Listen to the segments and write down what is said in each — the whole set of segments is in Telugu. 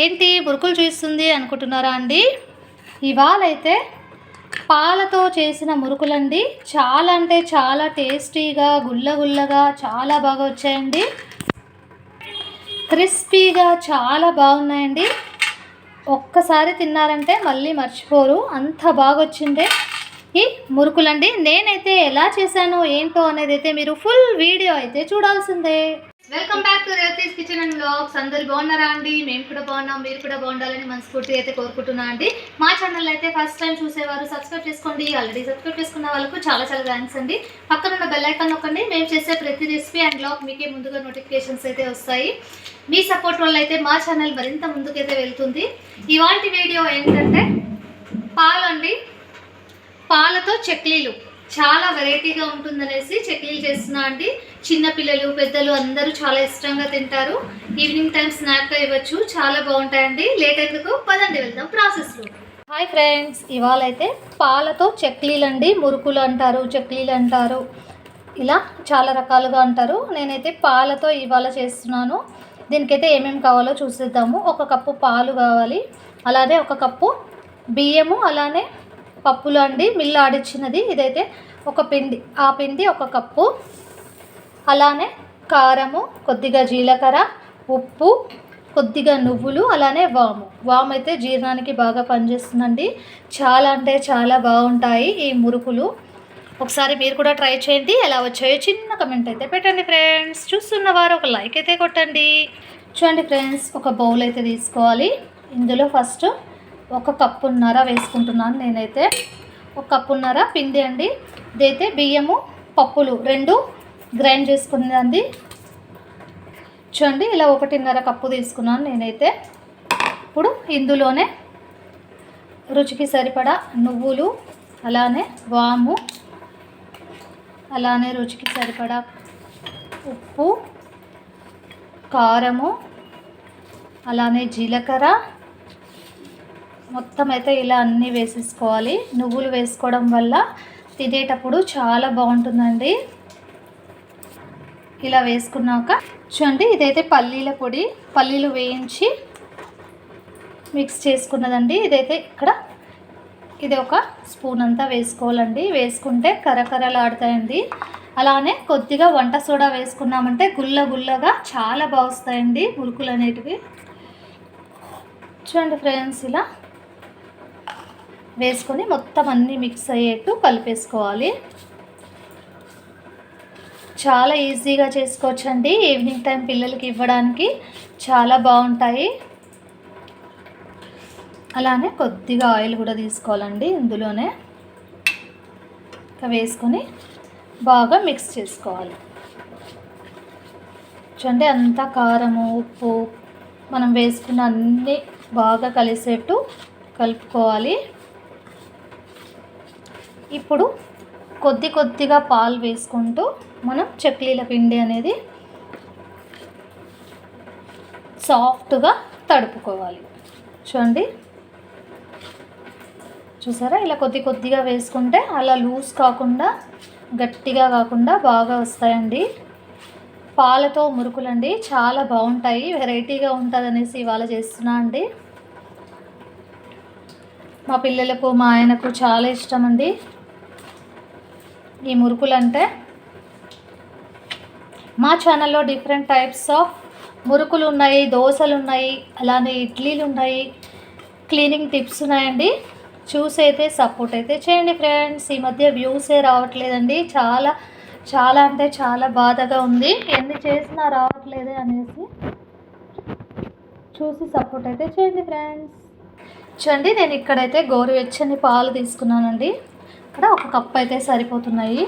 ఏంటి మురుకులు చూస్తుంది అనుకుంటున్నారా అండి? ఇవాళ అయితే పాలతో చేసిన మురుకులండి. చాలా అంటే చాలా టేస్టీగా గుల్ల గుల్లగా చాలా బాగా వచ్చాయండి. క్రిస్పీగా చాలా బాగున్నాయండి. ఒక్కసారి తిన్నారంటే మళ్ళీ మర్చిపోరు. అంత బాగా వచ్చిందే ఈ మురుకులండి నేనైతే ఎలా చేశానో ఏంటో అనేది అయితే మీరు ఫుల్ వీడియో అయితే చూడాల్సిందే. Welcome back to Revathi's kitchen and blogs అందరు బాగున్నారా అండి? మేము కూడా బాగున్నాం మీరు కూడా బాగుండాలని మనస్ఫూర్తిగా అయితే కోరుకుంటున్నా అండి. మా ఛానల్ అయితే ఫస్ట్ టైం చూసేవారు సబ్స్క్రైబ్ చేసుకోండి. ఆల్రెడీ సబ్స్క్రైబ్ చేసుకున్న వాళ్ళకు చాలా చాలా థ్యాంక్స్ అండి. పక్కన ఉన్న బెల్ ఐకాన్ నొక్కండి. మేము చేసే ప్రతి రెసిపీ అండ్ బ్లాగ్ మీకే ముందుగా నోటిఫికేషన్స్ అయితే వస్తాయి. మీ సపోర్ట్ వల్ల అయితే మా ఛానల్ మరింత ముందుకైతే వెళ్తుంది. ఇవాళ వీడియో ఏంటంటే పాలు అండి పాలతో చక్లీలు. చాలా వెరైటీగా ఉంటుందనేసి చక్లీలు చేస్తున్నా అండి. చిన్నపిల్లలు పెద్దలు అందరూ చాలా ఇష్టంగా తింటారు. ఈవినింగ్ టైం స్నాక్గా ఇవ్వచ్చు. చాలా బాగుంటాయండి. లేట్ ఎందుకు పదండి వెళ్దాం ప్రాసెస్లో హాయ్ ఫ్రెండ్స్ ఇవాళ అయితే పాలతో చక్లీలు అండి మురుకులు అంటారు చక్లీలు అంటారు. ఇలా చాలా రకాలుగా అంటారు. నేనైతే పాలతో ఇవాళ చేస్తున్నాను. దీనికైతే ఏమేమి కావాలో చూసేద్దాము. ఒక కప్పు పాలు కావాలి. అలానే ఒక కప్పు బియ్యము అలానే పప్పులు అండి మిల్లు ఆడిచ్చినది. ఇదైతే ఒక పిండి ఆ పిండి ఒక కప్పు. అలానే కారము కొద్దిగా జీలకర్ర ఉప్పు కొద్దిగా నువ్వులు అలానే వాము. వాము అయితే జీర్ణానికి బాగా పనిచేస్తుందండి. చాలా అంటే చాలా బాగుంటాయి ఈ మురుకులు. ఒకసారి మీరు కూడా ట్రై చేయండి. ఎలా వచ్చాయో చిన్న కమెంట్ అయితే పెట్టండి ఫ్రెండ్స్ చూస్తున్న వారు ఒక లైక్ అయితే కొట్టండి. చూడండి ఫ్రెండ్స్ ఒక బౌల్ అయితే తీసుకోవాలి. ఇందులో ఫస్ట్ ఒక కప్పున్నర వేసుకుంటున్నాను నేనైతే. ఒక కప్పున్నర పిండి అండి. ఇదైతే బియ్యము పప్పులు రెండు గ్రైండ్ చేసుకున్నదండి. చూడండి ఇలా ఒకటిన్నర కప్పు తీసుకున్నాను నేనైతే. ఇప్పుడు ఇందులోనే రుచికి సరిపడా నువ్వులు అలానే వాము అలానే రుచికి సరిపడా ఉప్పు కారము అలానే జీలకర్ర మొత్తం అయితే ఇలా అన్నీ వేసేసుకోవాలి. నువ్వులు వేసుకోవడం వల్ల తినేటప్పుడు చాలా బాగుంటుందండి. ఇలా వేసుకున్నాక చూడండి ఇదైతే పల్లీల పొడి పల్లీలు వేయించి మిక్స్ చేసుకున్నదండి. ఇదైతే ఇక్కడ ఇది ఒక స్పూన్ అంతా వేసుకోవాలండి. వేసుకుంటే కరకరలాడుతాయండి. అలానే కొద్దిగా వంట సోడా వేసుకున్నామంటే గుల్ల గుల్లగా చాలా బాగుస్తాయండి మురుకులు అనేటివి. చూడండి ఫ్రెండ్స్ ఇలా వేసుకొని మొత్తం అన్నీ మిక్స్ అయ్యేట్టు కలిపేసుకోవాలి. చాలా ఈజీగా చేసుకోవచ్చండి. ఈవినింగ్ టైం పిల్లలకి ఇవ్వడానికి చాలా బాగుంటాయి. అలానే కొద్దిగా ఆయిల్ కూడా తీసుకోవాలండి ఇందులోనే. ఇంకా వేసుకొని బాగా మిక్స్ చేసుకోవాలి. చూడండి అంతా కారము ఉప్పు మనం వేసుకున్న అన్నీ బాగా కలిసేట్టు కలుపుకోవాలి. ఇప్పుడు కొద్ది కొద్దిగా పాలు వేసుకుంటూ మనం చక్లీల పిండి అనేది సాఫ్ట్గా తడుపుకోవాలి. చూడండి. చూసారా? ఇలా కొద్ది కొద్దిగా వేసుకుంటే అలా లూజ్ కాకుండా గట్టిగా కాకుండా బాగా వస్తాయండి. పాలతో మురుకులండి. చాలా బాగుంటాయి. వెరైటీగా ఉంటుంది అనేసి ఇవాళ చేస్తున్నా అండి. మా పిల్లలకు మా ఆయనకు చాలా ఇష్టం అండి. ఈ మురుకులు అంటే మా ఛానల్లో డిఫరెంట్ టైప్స్ ఆఫ్ మురుకులు ఉన్నాయి దోశలు ఉన్నాయి అలానే ఇడ్లీలు ఉన్నాయి. క్లీనింగ్ టిప్స్ ఉన్నాయండి. చూసి అయితే సపోర్ట్ అయితే చేయండి ఫ్రెండ్స్ ఈ మధ్య వ్యూసే రావట్లేదండి. చాలా చాలా అంటే చాలా బాధగా ఉంది. ఎన్ని చేసినా రావట్లేదే అనేసి చూసి సపోర్ట్ అయితే చేయండి ఫ్రెండ్స్ చూడండి నేను ఇక్కడైతే గోరువెచ్చని పాలు తీసుకున్నానండి. ఇక్కడ ఒక కప్ అయితే సరిపోతున్నాయి.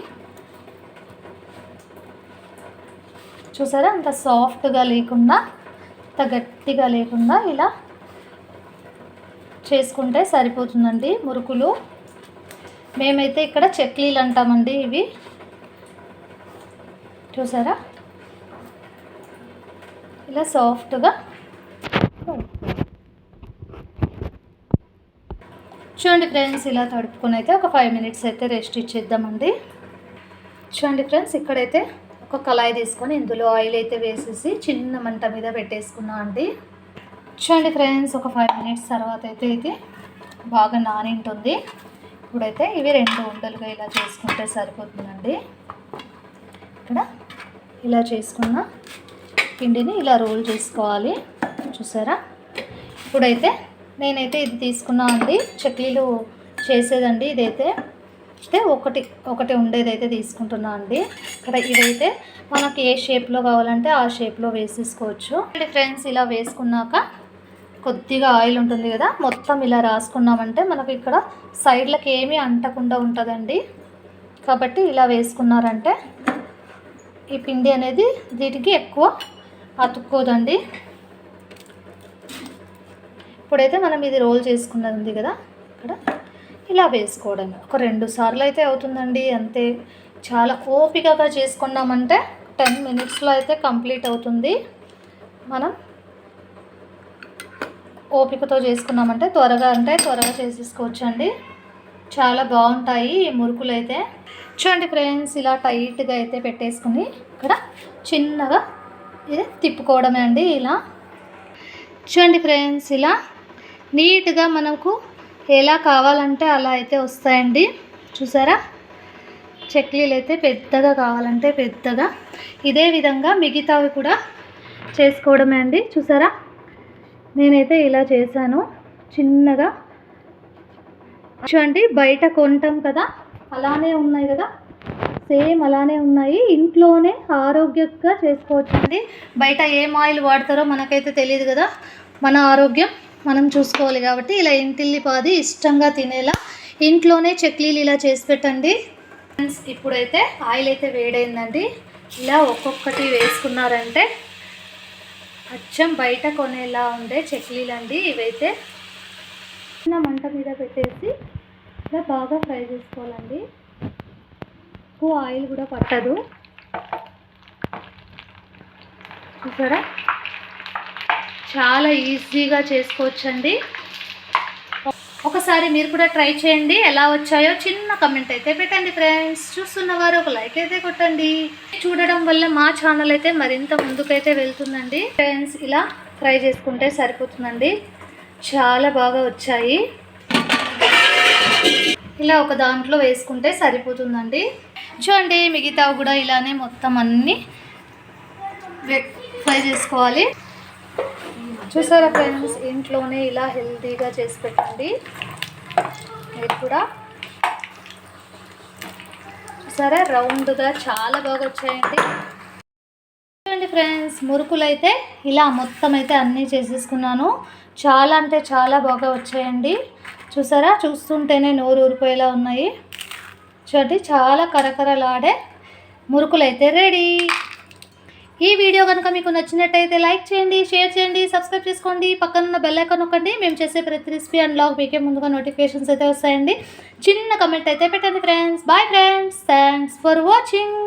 చూసారా? అంత సాఫ్ట్గా లేకుండా అంత గట్టిగా లేకుండా ఇలా చేసుకుంటే సరిపోతుందండి మురుకులు. మేమైతే ఇక్కడ చెక్లీలు అంటామండి ఇవి. చూసారా? ఇలా సాఫ్ట్గా చూడండి ఫ్రెండ్స్ ఇలా తడుపుకొని అయితే ఒక ఫైవ్ మినిట్స్ అయితే రెస్ట్ ఇచ్చేద్దామండి. చూడండి ఫ్రెండ్స్ ఇక్కడైతే ఒక కళాయి తీసుకొని ఇందులో ఆయిల్ అయితే వేసేసి చిన్న మంట మీద పెట్టేసుకున్నాం అండి. చూడండి ఫ్రెండ్స్ ఒక ఫైవ్ మినిట్స్ తర్వాత అయితే ఇది బాగా నానింటుంది. ఇప్పుడైతే ఇవి రెండు ఉండలుగా ఇలా చేసుకుంటే సరిపోతుందండి. ఇక్కడ ఇలా చేసుకున్న పిండిని ఇలా రోల్ చేసుకోవాలి. చూసారా? ఇప్పుడైతే నేనైతే ఇది తీసుకున్నా అండి. చక్లీలు చేసేదండి ఇదైతే. అయితే ఒకటి ఒకటి ఉండేదైతే తీసుకుంటున్నా అండి. ఇక్కడ ఇదైతే మనకి ఏ షేప్లో కావాలంటే ఆ షేప్లో వేసేసుకోవచ్చు. అంటే ఫ్రెండ్స్ ఇలా వేసుకున్నాక కొద్దిగా ఆయిల్ ఉంటుంది కదా మొత్తం ఇలా రాసుకున్నామంటే మనకు ఇక్కడ సైడ్లకి ఏమీ అంటకుండా ఉంటుందండి. కాబట్టి ఇలా వేసుకున్నారంటే ఈ పిండి అనేది వీటికి ఎక్కువ అతుక్కోదండి. ఇప్పుడైతే మనం ఇది రోల్ చేసుకున్నది ఉంది కదా ఇక్కడ. ఇలా వేసుకోవడమే ఒక రెండు సార్లు అయితే అవుతుందండి అంతే. చాలా ఓపికగా చేసుకున్నామంటే టెన్ మినిట్స్లో అయితే కంప్లీట్ అవుతుంది. మనం ఓపికతో చేసుకున్నామంటే త్వరగా అంటే త్వరగా చేసేసుకోవచ్చండి. చాలా బాగుంటాయి ఈ మురుకులు అయితే చూడండి ఫ్రెండ్స్ ఇలా టైట్గా అయితే పెట్టేసుకుని ఇక్కడ చిన్నగా ఇది తిప్పుకోవడమే అండి ఇలా. చూడండి ఫ్రెండ్స్ ఇలా నీట్గా మనకు ఎలా కావాలంటే అలా అయితే వస్తాయండి. చూసారా? చెక్లీలు అయితే పెద్దగా కావాలంటే పెద్దగా. ఇదే విధంగా మిగతావి కూడా చేసుకోవడమే అండి. చూసారా? నేనైతే ఇలా చేశాను. చిన్నగా. చూడండి బయట కొంటాం కదా? అలానే ఉన్నాయి కదా? సేమ్ అలానే ఉన్నాయి. ఇంట్లోనే ఆరోగ్యంగా చేసుకోవచ్చండి. బయట ఏం ఆయిల్ వాడతారో మనకైతే తెలియదు కదా? మన ఆరోగ్యం. మనం చూసుకోవాలి కాబట్టి ఇలా ఇంటిల్లిపాది ఇష్టంగా తినేలా ఇంట్లోనే చక్లీలు ఇలా చేసి పెట్టండి. ఫ్రెండ్స్ ఇప్పుడైతే ఆయిల్ అయితే వేడైందండి. ఇలా ఒక్కొక్కటి వేసుకున్నారంటే అచ్చం బయట కొనేలా ఉండే చక్లీలు అండి ఇవైతే. చిన్న మంట మీద పెట్టేసి ఇలా బాగా ఫ్రై చేసుకోవాలండి. ఎక్కువ ఆయిల్ కూడా పట్టదు. చూసారా? చాలా ఈజీగా చేసుకోవచ్చండి. ఒకసారి మీరు కూడా ట్రై చేయండి ఎలా వచ్చాయో చిన్న కమెంట్ అయితే పెట్టండి ఫ్రెండ్స్ చూస్తున్న వారు ఒక లైక్ అయితే కొట్టండి. చూడడం వల్ల మా ఛానల్ అయితే మరింత ముందుకైతే వెళ్తుందండి. ఫ్రెండ్స్ ఇలా ఫ్రై చేసుకుంటే సరిపోతుందండి. చాలా బాగా వచ్చాయి. ఇలా ఒక దాంట్లో వేసుకుంటే సరిపోతుందండి. చూడండి మిగతా కూడా ఇలానే మొత్తం అన్నీ ఫ్రై చేసుకోవాలి. చూసారా ఫ్రెండ్స్ ఇంట్లోనే ఇలా హెల్తీగా చేసి పెట్టండి. మీరు కూడా. చూసారా రౌండ్గా చాలా బాగా వచ్చాయండి. చూడండి ఫ్రెండ్స్ మురుకులు అయితే ఇలా మొత్తం అయితే అన్నీ చేసేసుకున్నాను. చాలా అంటే చాలా బాగా వచ్చాయండి. చూసారా చూస్తుంటేనే నోరు ఊరిపోయేలా ఉన్నాయి. చూడండి చాలా కరకరలాడే మురుకులు అయితే రెడీ. ఈ వీడియో కనుక మీకు నచ్చినట్టయితే లైక్ చేయండి షేర్ చేయండి సబ్స్క్రైబ్ చేసుకోండి. పక్కన ఉన్న బెల్ ఐకాన్ నొక్కండి. మేము చేసే ప్రతి రెసిపీ అండ్ లాగ్ మీకే ముందుగా నోటిఫికేషన్స్ అయితే వస్తాయండి. చిన్న కమెంట్ అయితే పెట్టండి friends bye friends thanks for watching